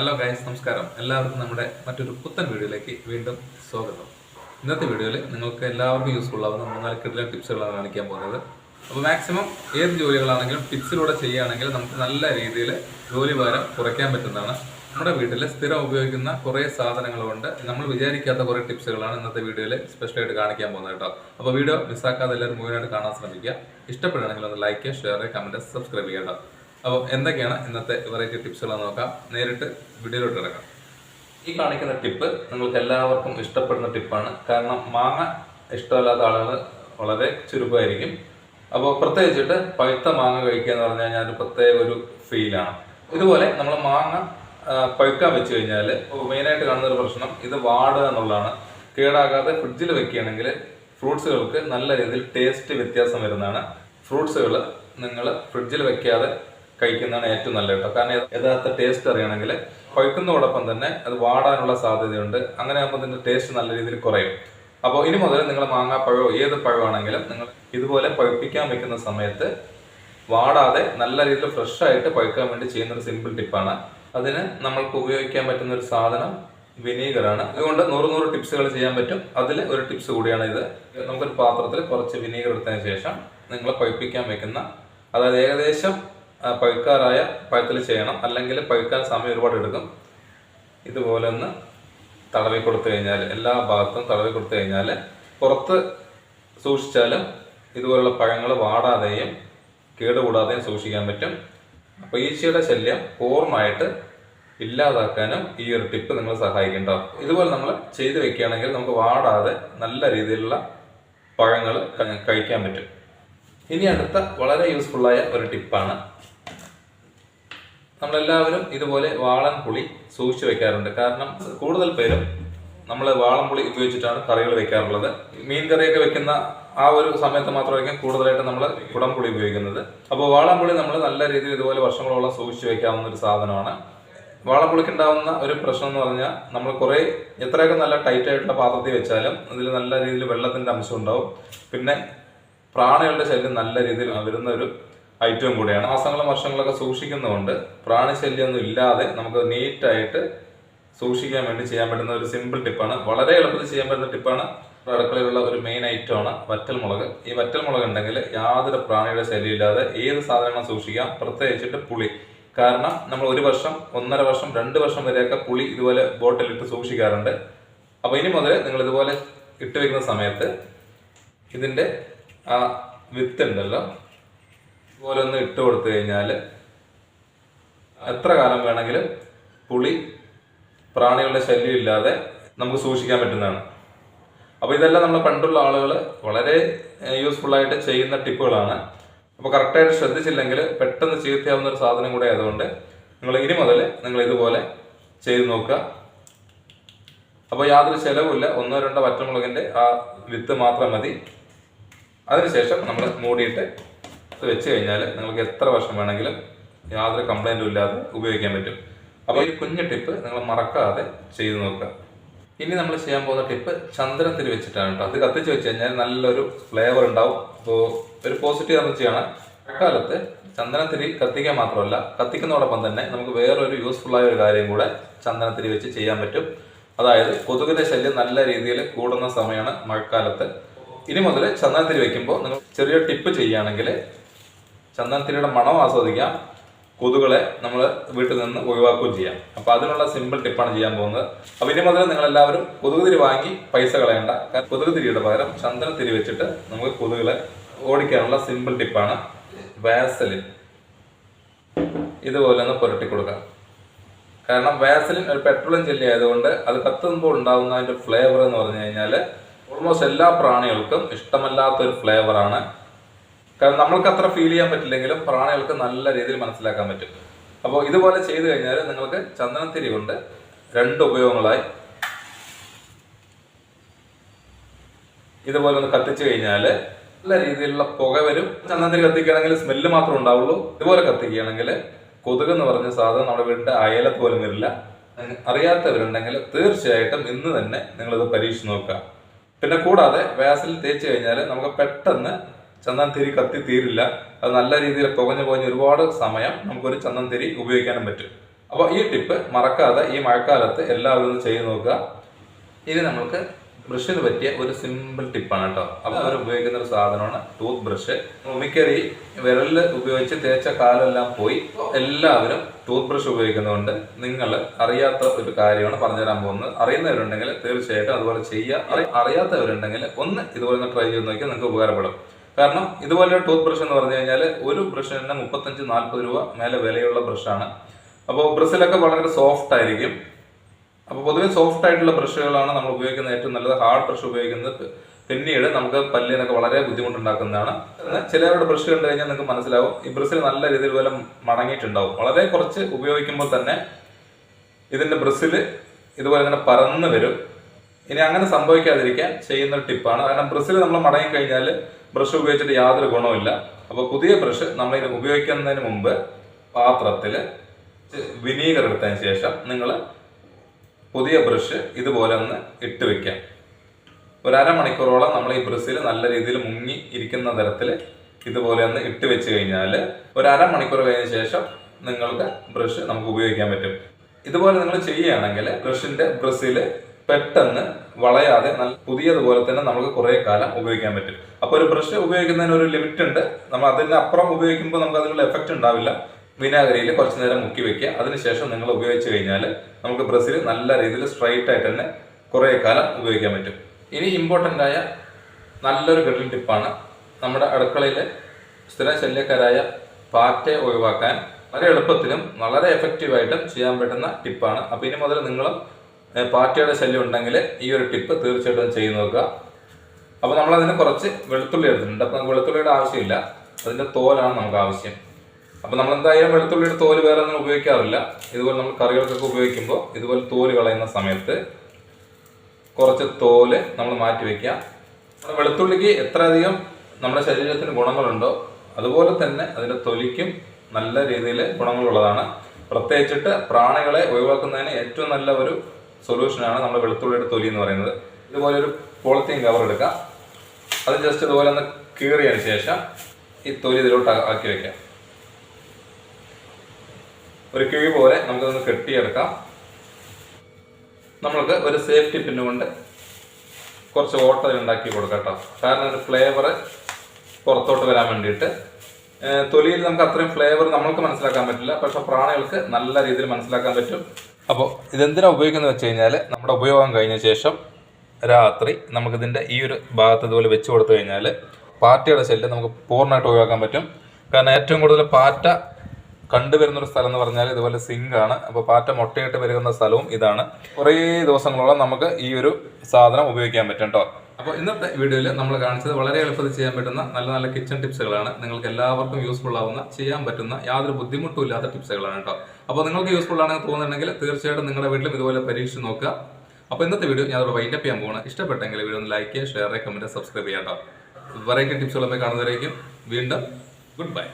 Hello guys നമസ്കാരം. എല്ലാവർക്കും നമ്മുടെ മറ്റൊരു പുത്തൻ വീഡിയോയിലേക്ക് വീണ്ടും സ്വാഗതം. ഇന്നത്തെ വീഡിയോയിൽ നിങ്ങൾക്ക് എല്ലാവർക്കും യൂസ്ഫുൾ ആവുന്ന മൂന്നാൽ കിടിലൻ ടിപ്സുകളാണ് കാണിക്കാൻ പോകുന്നത്. അപ്പോൾ മാക്സിമം ഏത് ജോലികളാണെങ്കിലും ടിപ്സിലൂടെ ചെയ്യുകയാണെങ്കിൽ നമുക്ക് നല്ല രീതിയിൽ ജോലി ഭാരം കുറയ്ക്കാൻ പറ്റുന്നതാണ്. നമ്മുടെ വീട്ടിൽ സ്ഥിരം ഉപയോഗിക്കുന്ന കുറേ സാധനങ്ങളുണ്ട്. നമ്മൾ വിചാരിക്കാത്ത കുറേ ടിപ്സുകളാണ് ഇന്നത്തെ വീഡിയോയിൽ സ്പെഷ്യലായിട്ട് കാണിക്കാൻ പോകുന്നത് കേട്ടോ. അപ്പോൾ വീഡിയോ മിസ്സാക്കാതെ എല്ലാവരും മുഴുവനായിട്ട് കാണാൻ ശ്രമിക്കുക. ഇഷ്ടപ്പെടുകയാണെങ്കിൽ ഒന്ന് ലൈക്ക് ഷെയർ കമന്റ് സബ്സ്ക്രൈബ് ചെയ്യുക അപ്പോൾ എന്തൊക്കെയാണ് ഇന്നത്തെ വെറൈറ്റി ടിപ്സുകളെന്ന് നോക്കാം. നേരിട്ട് വീഡിയോയിലോട്ട് ഇറങ്ങാം ഈ കാണിക്കുന്ന ടിപ്പ് നിങ്ങൾക്ക് എല്ലാവർക്കും ഇഷ്ടപ്പെടുന്ന ടിപ്പാണ് കാരണം മാങ്ങ ഇഷ്ടമല്ലാത്ത ആളുകൾ വളരെ ചുരുക്കമായിരിക്കും. അപ്പോൾ പ്രത്യേകിച്ചിട്ട് പഴുത്ത മാങ്ങ കഴിക്കുക എന്ന് പറഞ്ഞു കഴിഞ്ഞാൽ പ്രത്യേക ഒരു ഫീലാണ് ഇതുപോലെ നമ്മൾ മാങ്ങ പഴുക്കാൻ വെച്ച് കഴിഞ്ഞാൽ മെയിനായിട്ട് കാണുന്ന ഒരു പ്രശ്നം ഇത് വാടുക എന്നുള്ളതാണ്. കേടാകാതെ ഫ്രിഡ്ജിൽ വെക്കുകയാണെങ്കിൽ ഫ്രൂട്ട്സുകൾക്ക് നല്ല രീതിയിൽ ടേസ്റ്റ് വ്യത്യാസം വരുന്നതാണ്. ഫ്രൂട്ട്സുകൾ നിങ്ങൾ ഫ്രിഡ്ജിൽ വെക്കാതെ കഴിക്കുന്നതാണ് ഏറ്റവും നല്ലത് കേട്ടോ. കാരണം യഥാർത്ഥ ടേസ്റ്റ് അറിയണമെങ്കിൽ കുഴക്കുന്നതോടൊപ്പം തന്നെ അത് വാടാനുള്ള സാധ്യതയുണ്ട്. അങ്ങനെ ആകുമ്പോൾ ഇതിന്റെ ടേസ്റ്റ് നല്ല രീതിയിൽ കുറയും. അപ്പോൾ ഇനി മുതൽ നിങ്ങൾ മാങ്ങാപ്പഴമോ ഏത് പഴമാണെങ്കിലും നിങ്ങൾ ഇതുപോലെ പഴുപ്പിക്കാൻ വെക്കുന്ന സമയത്ത് വാടാതെ നല്ല രീതിയിൽ ഫ്രഷ് ആയിട്ട് പഴുക്കാൻ വേണ്ടി ചെയ്യുന്ന ഒരു സിമ്പിൾ ടിപ്പാണ് അതിന് നമ്മൾക്ക് ഉപയോഗിക്കാൻ പറ്റുന്ന ഒരു സാധനം വിനീഗറാണ്. അതുകൊണ്ട് നൂറ് നൂറ് ടിപ്സുകൾ ചെയ്യാൻ പറ്റും. അതിൽ ഒരു ടിപ്സ് കൂടിയാണ് ഇത്. നമുക്കൊരു പാത്രത്തിൽ കുറച്ച് വിനീഗർ എടുത്തതിന് ശേഷം നിങ്ങൾ പഴുപ്പിക്കാൻ വെക്കുന്ന അതായത് ഏകദേശം പഴുക്കാറായ പഴത്തിൽ ചെയ്യണം. അല്ലെങ്കിൽ പഴുക്കാൻ സമയം ഒരുപാട് എടുക്കും. ഇതുപോലെ ഒന്ന് തടവി കൊടുത്തു കഴിഞ്ഞാൽ എല്ലാ ഭാഗത്തും തടവി കൊടുത്തു കഴിഞ്ഞാൽ പുറത്ത് സൂക്ഷിച്ചാലും ഇതുപോലുള്ള പഴങ്ങൾ വാടാതെയും കേടുകൂടാതെയും സൂക്ഷിക്കാൻ പറ്റും. അപ്പോൾ ഈച്ചയുടെ ശല്യം പൂർണമായിട്ട് ഇല്ലാതാക്കാനും ഈ ഒരു ടിപ്പ് നിങ്ങൾ സഹായിക്കുന്നുണ്ടാവും. ഇതുപോലെ നമ്മൾ ചെയ്ത് വെക്കുകയാണെങ്കിൽ നമുക്ക് വാടാതെ നല്ല രീതിയിലുള്ള പഴങ്ങൾ കഴിക്കാൻ പറ്റും. ഇനി അടുത്ത വളരെ യൂസ്ഫുള്ളായ ഒരു ടിപ്പാണ് നമ്മളെല്ലാവരും ഇതുപോലെ വാളൻ പുളി സൂക്ഷിച്ചു വെക്കാറുണ്ട്. കാരണം കൂടുതൽ പേരും നമ്മൾ വാളം പുളി ഉപയോഗിച്ചിട്ടാണ് കറികൾ വെക്കാറുള്ളത്. മീൻ കറിയൊക്കെ വെക്കുന്ന ആ ഒരു സമയത്ത് മാത്രമായിരിക്കും കൂടുതലായിട്ട് നമ്മൾ കുടംപുളി ഉപയോഗിക്കുന്നത്. അപ്പോൾ വാളംപുളി നമ്മൾ നല്ല രീതിയിൽ ഇതുപോലെ വർഷങ്ങളോളം സൂക്ഷിച്ചു വെക്കാവുന്ന ഒരു സാധനമാണ് വാളംപുളിക്ക് ഉണ്ടാവുന്ന ഒരു പ്രശ്നം എന്ന് പറഞ്ഞാൽ നമ്മൾ കുറേ എത്രയൊക്കെ നല്ല ടൈറ്റ് ആയിട്ടുള്ള പാത്രത്തിൽ വെച്ചാലും അതിൽ നല്ല രീതിയിൽ വെള്ളത്തിന്റെ അംശം ഉണ്ടാവും. പിന്നെ പ്രാണികളുടെ ശല്യം നല്ല രീതിയിൽ വരുന്ന ഒരു ഐറ്റവും കൂടിയാണ്. മാസങ്ങളും വർഷങ്ങളൊക്കെ സൂക്ഷിക്കുന്നതുകൊണ്ട് പ്രാണിശല്യമൊന്നും ഇല്ലാതെ നമുക്ക് നീറ്റായിട്ട് സൂക്ഷിക്കാൻ വേണ്ടി ചെയ്യാൻ പറ്റുന്ന ഒരു സിമ്പിൾ ടിപ്പാണ് വളരെ എളുപ്പത്തിൽ ചെയ്യാൻ പറ്റുന്ന ടിപ്പാണ് അടുക്കളയിലുള്ള ഒരു മെയിൻ ഐറ്റം ആണ് വറ്റൽ മുളക് ഈ വറ്റൽ മുളക് ഉണ്ടെങ്കിൽ യാതൊരു പ്രാണിയുടെ ശല്യം ഇല്ലാതെ ഏത് സാധനങ്ങളും സൂക്ഷിക്കാം പ്രത്യേകിച്ചിട്ട് പുളി. കാരണം നമ്മൾ ഒരു വർഷം ഒന്നര വർഷം രണ്ട് വർഷം വരെയൊക്കെ പുളി ഇതുപോലെ ബോട്ടിലിട്ട് സൂക്ഷിക്കാറുണ്ട്. അപ്പോൾ ഇനി മുതൽ നിങ്ങൾ ഇതുപോലെ ഇട്ട് വെക്കുന്ന സമയത്ത് ഇതിന്റെ ആ വിത്ത് ഉണ്ടല്ലോ ഇതുപോലെ ഒന്ന് ഇട്ട് കൊടുത്തു കഴിഞ്ഞാൽ എത്ര കാലം വേണമെങ്കിലും പുളി പ്രാണികളുടെ ശല്യം ഇല്ലാതെ നമുക്ക് സൂക്ഷിക്കാൻ പറ്റുന്നതാണ്. അപ്പോൾ ഇതെല്ലാം നമ്മൾ പണ്ടുള്ള ആളുകൾ വളരെ യൂസ്ഫുള്ളായിട്ട് ചെയ്യുന്ന ടിപ്പുകളാണ്. അപ്പോൾ കറക്റ്റായിട്ട് ശ്രദ്ധിച്ചില്ലെങ്കിൽ പെട്ടെന്ന് ചീത്തയാവുന്ന ഒരു സാധനം കൂടെ ആയതുകൊണ്ട് നിങ്ങൾ ഇനി മുതൽ നിങ്ങൾ ഇതുപോലെ ചെയ്ത് നോക്കുക. അപ്പോൾ യാതൊരു ചിലവുമില്ല. ഒന്നോ രണ്ടോ വറ്റമുളകിന്റെ ആ വിത്ത് മാത്രം മതി. അതിനുശേഷം നമ്മൾ മൂടിയിട്ട് ഇത് വെച്ച് കഴിഞ്ഞാൽ നിങ്ങൾക്ക് എത്ര വർഷം വേണമെങ്കിലും യാതൊരു കംപ്ലൈന്റും ഇല്ലാതെ ഉപയോഗിക്കാൻ പറ്റും. അപ്പോൾ ഈ കുഞ്ഞു ടിപ്പ് നിങ്ങൾ മറക്കാതെ ചെയ്തു നോക്കുക. ഇനി നമ്മൾ ചെയ്യാൻ പോകുന്ന ടിപ്പ് ചന്ദ്രത്തിൽ വെച്ചിട്ടാണ് കേട്ടോ. അത് കത്തിച്ച് വെച്ച് കഴിഞ്ഞാൽ നല്ലൊരു ഫ്ലേവർ ഉണ്ടാവും. അപ്പോൾ ഒരു പോസിറ്റീവ് എന്ന് ചെയ്യണം. അക്കാലത്ത് ചന്ദനത്തിരി കത്തിക്കാൻ മാത്രമല്ല കത്തിക്കുന്നതോടൊപ്പം തന്നെ നമുക്ക് വേറൊരു യൂസ്ഫുൾ ആയ ഒരു കാര്യം കൂടെ ചന്ദനത്തിരി വെച്ച് ചെയ്യാൻ പറ്റും. അതായത് കൊതുകിന്റെ ശല്യം നല്ല രീതിയിൽ കൂടുന്ന സമയമാണ് മഴക്കാലത്ത്. ഇനി മുതൽ ചന്ദനത്തിരി വെക്കുമ്പോൾ നിങ്ങൾ ചെറിയ ടിപ്പ് ചെയ്യുകയാണെങ്കിൽ ചന്ദനത്തിരിയുടെ മണം ആസ്വദിക്കാം. കൊതുകളെ നമ്മൾ വീട്ടിൽ നിന്ന് ഒഴിവാക്കുകയും ചെയ്യാം. അപ്പോൾ അതിനുള്ള സിമ്പിൾ ടിപ്പാണ് ചെയ്യാൻ പോകുന്നത്. അപ്പോൾ ഇനി മുതൽ നിങ്ങൾ എല്ലാവരും കൊതുക് തിരി വാങ്ങി പൈസ കളയണ്ട. കാരണം കൊതുക് തിരിയുടെ പകരം ചന്ദനത്തിരി വെച്ചിട്ട് നമുക്ക് കൊതുകളെ ഓടിക്കാനുള്ള സിമ്പിൾ ടിപ്പാണ് വാസലിൻ ഇതുപോലെ ഒന്ന് പുരട്ടി കൊടുക്കാം. കാരണം വാസലിൻ ഒരു പെട്രോളിയം ജെല്ലി ആയതുകൊണ്ട് അത് കത്തുമ്പോൾ ഉണ്ടാകുന്ന അതിന്റെ ഫ്ലേവർ എന്ന് പറഞ്ഞു കഴിഞ്ഞാൽ ഓൾമോസ്റ്റ് എല്ലാ പ്രാണികൾക്കും ഇഷ്ടമല്ലാത്ത ഒരു ഫ്ലേവറാണ് കാരണം നമ്മൾക്ക് അത്ര ഫീൽ ചെയ്യാൻ പറ്റില്ലെങ്കിലും പ്രാണികൾക്ക് നല്ല രീതിയിൽ മനസ്സിലാക്കാൻ പറ്റും. അപ്പോൾ ഇതുപോലെ ചെയ്തു കഴിഞ്ഞാൽ നിങ്ങൾക്ക് ചന്ദനത്തിരി കൊണ്ട് രണ്ട് ഉപയോഗങ്ങളായി. ഇതുപോലെ ഒന്ന് കത്തിച്ചു കഴിഞ്ഞാൽ നല്ല രീതിയിലുള്ള പുക വരും. ചന്ദനത്തിരി കത്തിക്കുകയാണെങ്കിൽ സ്മെല്ല് മാത്രമേ ഉണ്ടാവുള്ളൂ. ഇതുപോലെ കത്തിക്കുകയാണെങ്കിൽ കൊതുക് എന്ന് പറഞ്ഞ സാധനം നമ്മുടെ വീടിന്റെ അയലത്ത് പോലും വരില്ല. അറിയാത്തവരുണ്ടെങ്കിൽ തീർച്ചയായിട്ടും ഇന്ന് തന്നെ നിങ്ങളിത് പരീക്ഷിച്ച് നോക്കുക. പിന്നെ കൂടാതെ വാസിൽ തേച്ച് കഴിഞ്ഞാൽ നമുക്ക് പെട്ടെന്ന് ചന്ദൻ തിരി കത്തി തീരില്ല. അത് നല്ല രീതിയിൽ പുകഞ്ഞു പുകഞ്ഞ് ഒരുപാട് സമയം നമുക്കൊരു ചന്ദൻ തിരി ഉപയോഗിക്കാനും പറ്റും. അപ്പോൾ ഈ ടിപ്പ് മറക്കാതെ ഈ മഴക്കാലത്ത് എല്ലാവരും ചെയ്തു നോക്കുക. ഇനി നമുക്ക് ബ്രഷിന് പറ്റിയ ഒരു സിമ്പിൾ ടിപ്പാണ് കേട്ടോ. അപ്പോൾ അവർ ഉപയോഗിക്കുന്ന ഒരു സാധനമാണ് ടൂത്ത് ബ്രഷ് മിക്കറി വിരലിൽ ഉപയോഗിച്ച് തേച്ച കാലെല്ലാം പോയി. എല്ലാവരും ടൂത്ത് ബ്രഷ് ഉപയോഗിക്കുന്നതുകൊണ്ട് നിങ്ങൾ അറിയാത്ത ഒരു കാര്യമാണ് പറഞ്ഞുതരാൻ പോകുന്നത്. അറിയുന്നവരുണ്ടെങ്കിൽ തീർച്ചയായിട്ടും അതുപോലെ ചെയ്യുക. അറിയാത്തവരുണ്ടെങ്കിൽ ഒന്ന് ഇതുപോലെ ട്രൈ ചെയ്ത് നോക്കിയാൽ നിങ്ങൾക്ക് ഉപകാരപ്പെടും. കാരണം ഇതുപോലെ ടൂത്ത് ബ്രഷ് എന്ന് പറഞ്ഞു കഴിഞ്ഞാൽ ഒരു ബ്രഷ് ബ്രഷിന് മുപ്പത്തഞ്ച് നാൽപ്പത് രൂപ മേലെ വിലയുള്ള ബ്രഷാണ് അപ്പോൾ ബ്രസിലൊക്കെ വളരെ സോഫ്റ്റ് ആയിരിക്കും. അപ്പോൾ പൊതുവെ സോഫ്റ്റ് ആയിട്ടുള്ള ബ്രഷുകളാണ് നമ്മൾ ഉപയോഗിക്കുന്നത്. ഏറ്റവും നല്ലത് ഹാർഡ് ബ്രഷ് ഉപയോഗിക്കുന്നത്. പിന്നീട് നമുക്ക് പല്ലിനൊക്കെ വളരെ ബുദ്ധിമുട്ടുണ്ടാക്കുന്നതാണ്. ചിലവരുടെ ബ്രഷ് കണ്ടു കഴിഞ്ഞാൽ നിങ്ങൾക്ക് മനസ്സിലാവും ഈ ബ്രസിൽ നല്ല രീതിയിൽ പോലെ മടങ്ങിയിട്ടുണ്ടാവും. വളരെ കുറച്ച് ഉപയോഗിക്കുമ്പോൾ തന്നെ ഇതിന്റെ ബ്രസ്സിൽ ഇതുപോലെ തന്നെ പറന്ന് വരും. ഇനി അങ്ങനെ സംഭവിക്കാതിരിക്കാൻ ചെയ്യുന്ന ടിപ്പാണ് കാരണം ബ്രസിൽ നമ്മൾ മടങ്ങി കഴിഞ്ഞാൽ ബ്രഷ് ഉപയോഗിച്ചിട്ട് യാതൊരു ഗുണവുമില്ല. അപ്പോൾ പുതിയ ബ്രഷ് നമ്മൾ ഇത് ഉപയോഗിക്കുന്നതിന് മുമ്പ് പാത്രത്തിൽ വിനീഗർ എടുത്തതിന് ശേഷം നിങ്ങൾ പുതിയ ബ്രഷ് ഇതുപോലെ ഒന്ന് ഇട്ട് വെക്കാം ഒരു അരമണിക്കൂറോളം നമ്മൾ ഈ ബ്രസ്സിൽ നല്ല രീതിയിൽ മുങ്ങി ഇരിക്കുന്ന തരത്തിൽ ഇതുപോലെ ഒന്ന് ഇട്ട് വെച്ച് കഴിഞ്ഞാൽ ഒരു അരമണിക്കൂർ കഴിഞ്ഞ ശേഷം നിങ്ങൾക്ക് ബ്രഷ് നമുക്ക് ഉപയോഗിക്കാൻ പറ്റും. ഇതുപോലെ നിങ്ങൾ ചെയ്യുകയാണെങ്കിൽ ബ്രഷിന്റെ ബ്രസ്സിൽ പെട്ടെന്ന് വളയാതെ നല്ല പുതിയതുപോലെ തന്നെ നമുക്ക് കുറേ കാലം ഉപയോഗിക്കാൻ പറ്റും. അപ്പോൾ ഒരു ബ്രഷ് ഉപയോഗിക്കുന്നതിന് ഒരു ലിമിറ്റ് ഉണ്ട്. നമ്മൾ അതിന് അപ്പുറം ഉപയോഗിക്കുമ്പോൾ നമുക്ക് അതിനുള്ള എഫക്റ്റ് ഉണ്ടാവില്ല. വിനാഗിരിയിൽ കുറച്ച് നേരം മുക്കി വെക്കുക. അതിനുശേഷം നിങ്ങൾ ഉപയോഗിച്ച് കഴിഞ്ഞാൽ നമുക്ക് ബ്രസ്സിൽ നല്ല രീതിയിൽ സ്ട്രൈറ്റ് ആയിട്ട് തന്നെ കുറേ കാലം ഉപയോഗിക്കാൻ പറ്റും. ഇനി ഇമ്പോർട്ടന്റ് ആയ നല്ലൊരു ഗഡിൽ ടിപ്പാണ് നമ്മുടെ അടുക്കളയിലെ സ്ഥിര ശല്യക്കാരായ പാറ്റയെ ഒഴിവാക്കാൻ. വളരെ എളുപ്പത്തിലും വളരെ എഫക്റ്റീവായിട്ടും ചെയ്യാൻ പറ്റുന്ന ടിപ്പാണ് അപ്പോൾ ഇനി മുതൽ നിങ്ങളും പാറ്റയുടെ ശല്യം ഉണ്ടെങ്കിൽ ഈ ഒരു ടിപ്പ് തീർച്ചയായിട്ടും ചെയ്ത് നോക്കുക. അപ്പോൾ നമ്മളതിന് കുറച്ച് വെളുത്തുള്ളി എടുത്തിട്ടുണ്ട്. അപ്പോൾ വെളുത്തുള്ളിയുടെ ആവശ്യമില്ല. അതിന്റെ തോലാണ് നമുക്ക് ആവശ്യം. അപ്പോൾ നമ്മൾ എന്തായാലും വെളുത്തുള്ളിയുടെ തോൽ വേറെ ഒന്നും ഉപയോഗിക്കാറില്ല. ഇതുപോലെ നമ്മൾ കറികൾക്കൊക്കെ ഉപയോഗിക്കുമ്പോൾ ഇതുപോലെ തോൽ കളയുന്ന സമയത്ത് കുറച്ച് തോൽ നമ്മൾ മാറ്റി വയ്ക്കുക വെളുത്തുള്ളിക്ക് എത്രയധികം നമ്മുടെ ശരീരത്തിന് ഗുണങ്ങളുണ്ടോ അതുപോലെ തന്നെ അതിന്റെ തൊലിക്കും നല്ല രീതിയിൽ ഗുണങ്ങളുള്ളതാണ്. പ്രത്യേകിച്ചിട്ട് പ്രാണികളെ ഒഴിവാക്കുന്നതിന് ഏറ്റവും നല്ല ഒരു സൊല്യൂഷനാണ് നമ്മൾ വെളുത്തുള്ളിയുടെ തൊലി എന്ന് പറയുന്നത്. ഇതുപോലെ ഒരു പോളിത്തീൻ കവർ എടുക്കാം അത് ജസ്റ്റ് ഇതുപോലെ ഒന്ന് കീറിയതിന് ശേഷം ഈ തൊലി ഇതിലോട്ട് ആക്കി വെക്കാം ഒരു കിഴി പോലെ നമുക്കതൊന്ന് കെട്ടിയെടുക്കാം. നമ്മൾക്ക് ഒരു സേഫ്റ്റി പിന്നു കൊണ്ട് കുറച്ച് ഓട്ടൽ ഉണ്ടാക്കി കൊടുക്കാം കാരണം ഒരു ഫ്ലേവർ പുറത്തോട്ട് വരാൻ വേണ്ടിയിട്ട്. തൊലിയിൽ നമുക്ക് അത്രയും ഫ്ലേവർ നമ്മൾക്ക് മനസ്സിലാക്കാൻ പറ്റില്ല. പക്ഷെ പ്രാണികൾക്ക് നല്ല രീതിയിൽ മനസ്സിലാക്കാൻ പറ്റും. അപ്പോൾ ഇതെന്തിനാണ് ഉപയോഗിക്കുന്നത് വെച്ച് കഴിഞ്ഞാൽ നമ്മുടെ ഉപയോഗം കഴിഞ്ഞ ശേഷം രാത്രി നമുക്കിതിന്റെ ഈ ഒരു ഭാഗത്ത് ഇതുപോലെ വെച്ച് കൊടുത്തു കഴിഞ്ഞാൽ പാറ്റയുടെ ശല്യം നമുക്ക് പൂർണമായിട്ട് ഒഴിവാക്കാൻ പറ്റും. കാരണം ഏറ്റവും കൂടുതൽ പാറ്റ കണ്ടുവരുന്നൊരു സ്ഥലം എന്ന് പറഞ്ഞാൽ ഇതുപോലെ സിങ്ക് ആണ്. അപ്പോൾ പാറ്റ മുട്ടയിട്ട് വരുന്ന സ്ഥലവും ഇതാണ്. കുറേ ദിവസങ്ങളോളം നമുക്ക് ഈ ഒരു സാധനം ഉപയോഗിക്കാൻ പറ്റും കേട്ടോ അപ്പോൾ ഇന്നത്തെ വീഡിയോയിൽ നമ്മൾ കാണിച്ചത് വളരെ എളുപ്പത്തിൽ ചെയ്യാൻ പറ്റുന്ന നല്ല നല്ല കിച്ചൺ ടിപ്സുകളാണ് നിങ്ങൾക്ക് എല്ലാവർക്കും യൂസ്ഫുൾ ആവുന്ന ചെയ്യാൻ പറ്റുന്ന യാതൊരു ബുദ്ധിമുട്ടും ഇല്ലാത്ത ടിപ്സുകളാണ് കേട്ടോ. അപ്പോൾ നിങ്ങൾക്ക് യൂസ്ഫുൾ ആണെന്ന് തോന്നുന്നുണ്ടെങ്കിൽ തീർച്ചയായിട്ടും നിങ്ങളുടെ വീട്ടിലും ഇതുപോലെ പരീക്ഷിച്ച് നോക്കുക. അപ്പോൾ ഇന്നത്തെ വീഡിയോ വൈൻഡ് വൈൻഡപ്പ് ചെയ്യാൻ പോകണം ഇഷ്ടപ്പെട്ടെങ്കിൽ വീഡിയോ ഒന്ന് ലൈക്ക് ചെയ്യുക ഷെയർ ചെയ്യുക കമന്റ് സബ്സ്ക്രൈബ് ചെയ്യാം കേട്ടോ. വെറൈറ്റി ടിപ്സുകളൊക്കെ കാണുന്നവരേക്കും വീണ്ടും ഗുഡ് ബൈ